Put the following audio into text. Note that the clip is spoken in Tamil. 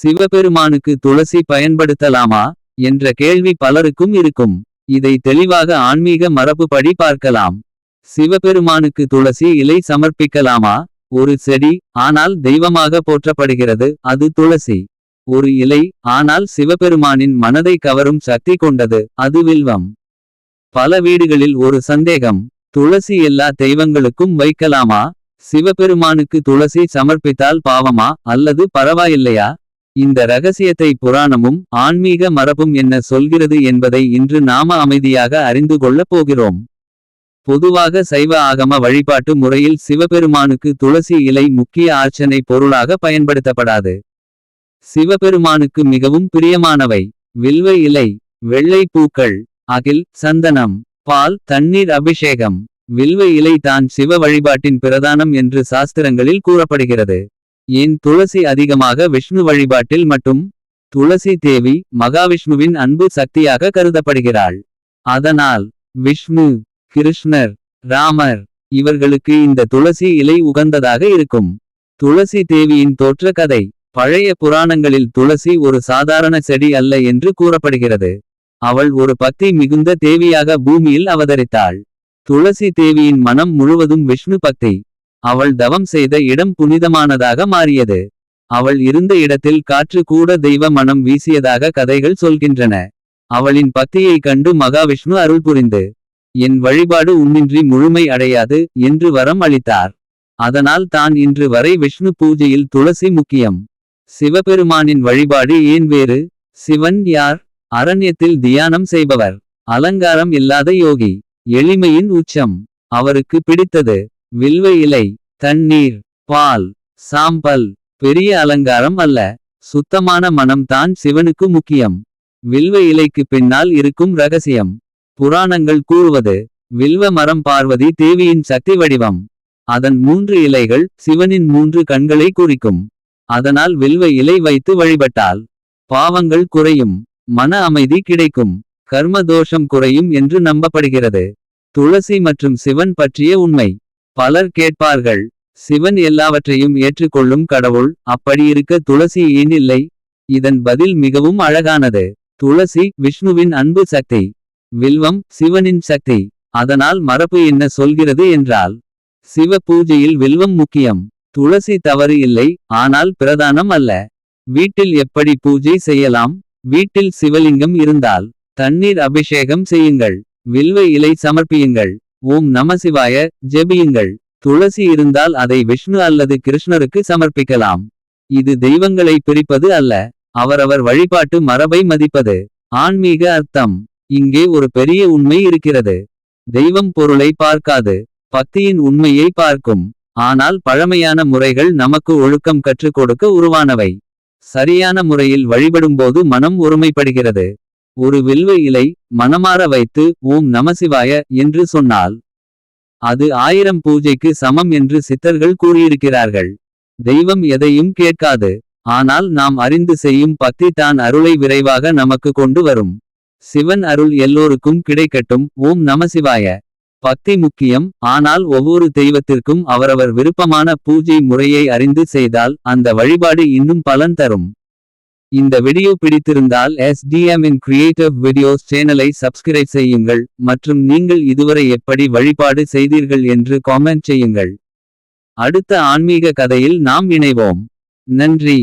சிவபெருமானுக்கு துளசி பயன்படுத்தலாமா? என்ற கேள்வி பலருக்கும் இருக்கும். இதை தெளிவாக ஆன்மீக மரபுபடி பார்க்கலாம். சிவபெருமானுக்கு துளசி இலை சமர்ப்பிக்கலாமா? ஒரு செடி ஆனால் தெய்வமாக போற்றப்படுகிறது அது துளசி. ஒரு இலை ஆனால் சிவபெருமானின் மனதை கவரும் சக்தி கொண்டது அது வில்வம். பல வீடுகளில் ஒரு சந்தேகம் துளசி எல்லா தெய்வங்களுக்கும் வைக்கலாமா? சிவபெருமானுக்கு துளசி சமர்ப்பித்தால் பாவமா? அல்லது பரவாயில்லையா? இந்த ரகசியத்தை புராணமும் ஆன்மீக மரபும் என்ன சொல்கிறது என்பதை இன்று நாம அமைதியாக அறிந்து கொள்ளப் போகிறோம். பொதுவாக சைவ ஆகம வழிபாட்டு முறையில் சிவபெருமானுக்கு துளசி இலை முக்கிய ஆர்ச்சனை பொருளாக பயன்படுத்தப்படாது. சிவபெருமானுக்கு மிகவும் பிரியமானவை. வில்வ இலை வெள்ளை பூக்கள் அகில் சந்தனம் பால் தண்ணீர் அபிஷேகம் வில்வ இலை தான் சிவ வழிபாட்டின் பிரதானம் என்று சாஸ்திரங்களில் கூறப்படுகிறது. ஏன் துளசி அதிகமாக விஷ்ணு வழிபாட்டில் மட்டும்? துளசி தேவி மகாவிஷ்ணுவின் அன்பு சக்தியாக கருதப்படுகிறாள். அதனால் விஷ்ணு கிருஷ்ணர் ராமர் இவர்களுக்கு இந்த துளசி இலை உகந்ததாக இருக்கும். துளசி தேவியின் தோற்ற கதை பழைய புராணங்களில் துளசி ஒரு சாதாரண செடி அல்ல என்று கூறப்படுகிறது. அவள் ஒரு பக்தி மிகுந்த தேவியாக பூமியில் அவதரித்தாள். துளசி தேவியின் மனம் முழுவதும் விஷ்ணு பக்தி. அவள் தவம் செய்த இடம் புனிதமானதாக மாறியது. அவள் இருந்த இடத்தில் காற்று கூட தெய்வ மனம் வீசியதாக கதைகள் சொல்கின்றன. அவளின் பக்தியை கண்டு மகாவிஷ்ணு அருள் புரிந்து என் வழிபாடு உன்னின்றி முழுமை அடையாது என்று வரம் அளித்தார். அதனால் தான் இன்று வரை விஷ்ணு பூஜையில் துளசி முக்கியம். சிவபெருமானின் வழிபாடு ஏன் வேறு? சிவன் யார்? அரண்யத்தில் தியானம் செய்பவர். அலங்காரம் இல்லாத யோகி. எளிமையின் உச்சம். அவருக்கு பிடித்தது. வில்வ இலை தண்ணீர் பால் சாம்பல் பெரிய அலங்காரம் அல்ல. சுத்தமான மனம் தான் சிவனுக்கு முக்கியம். வில்வ இலைக்கு பின்னால் இருக்கும் ரகசியம். புராணங்கள் கூறுவது வில்வ மரம் பார்வதி தேவியின் சக்தி வடிவம். அதன் மூன்று இலைகள் சிவனின் மூன்று கண்களை குறிக்கும். அதனால் வில்வ இலை வைத்து வழிபட்டால் பாவங்கள் குறையும் மன அமைதி கிடைக்கும் கர்ம தோஷம் குறையும் என்று நம்பப்படுகிறது. துளசி மற்றும் சிவன் பற்றிய உண்மை. பலர் கேட்பார்கள் சிவன் எல்லாவற்றையும் ஏற்றுக்கொள்ளும் கடவுள் அப்படியிருக்க துளசி ஏன் இல்லை? இதன் பதில் மிகவும் அழகானது. துளசி விஷ்ணுவின் அன்பு சக்தி. வில்வம் சிவனின் சக்தி. அதனால் மரபு என்ன சொல்கிறது என்றால் சிவ பூஜையில் வில்வம் முக்கியம். துளசி தவறு இல்லை ஆனால் பிரதானம் அல்ல. வீட்டில் எப்படி பூஜை செய்யலாம்? வீட்டில் சிவலிங்கம் இருந்தால் தண்ணீர் அபிஷேகம் செய்யுங்கள். வில்வ இலை சமர்ப்பியுங்கள். ஓம் நமசிவாய ஜெபியுங்கள். துளசி இருந்தால் அதை விஷ்ணு அல்லது கிருஷ்ணருக்கு சமர்ப்பிக்கலாம். இது தெய்வங்களை பிரிப்பது அல்ல அவரவர் வழிபாட்டு மரபை மதிப்பது. ஆன்மீக அர்த்தம் இங்கே ஒரு பெரிய உண்மை இருக்கிறது. தெய்வம் பொருளை பார்க்காது பக்தியின் உண்மையை பார்க்கும். ஆனால் பழமையான முறைகள் நமக்கு ஒழுக்கம் கற்றுக் கொடுக்க உருவானவை. சரியான முறையில் வழிபடும்போது மனம் ஒருமைப்படுகிறது. ஒரு வில்வ இலை மனமாற வைத்து ஓம் நமசிவாய என்று சொன்னால் அது ஆயிரம் பூஜைக்கு சமம் என்று சித்தர்கள் கூறியிருக்கிறார்கள். தெய்வம் எதையும் கேட்காது. ஆனால் நாம் அறிந்து செய்யும் பக்தி தான் அருளை விரைவாக நமக்கு கொண்டு வரும். சிவன் அருள் எல்லோருக்கும் கிடைக்கட்டும் ஓம் நமசிவாய பக்தி முக்கியம். ஆனால் ஒவ்வொரு தெய்வத்திற்கும் அவரவர் விருப்பமான பூஜை முறையை அறிந்து செய்தால் அந்த வழிபாடு இன்னும் பலன் தரும். இந்த வீடியோ பிடித்திருந்தால் SDM இன் கிரியேட்டிவ் வீடியோஸ் சேனலை சப்ஸ்கிரைப் செய்யுங்கள் மற்றும் நீங்கள் இதுவரை எப்படி வழிபாடு செய்தீர்கள் என்று காமெண்ட் செய்யுங்கள். அடுத்த ஆன்மீக கதையில் நாம் இணைவோம். நன்றி.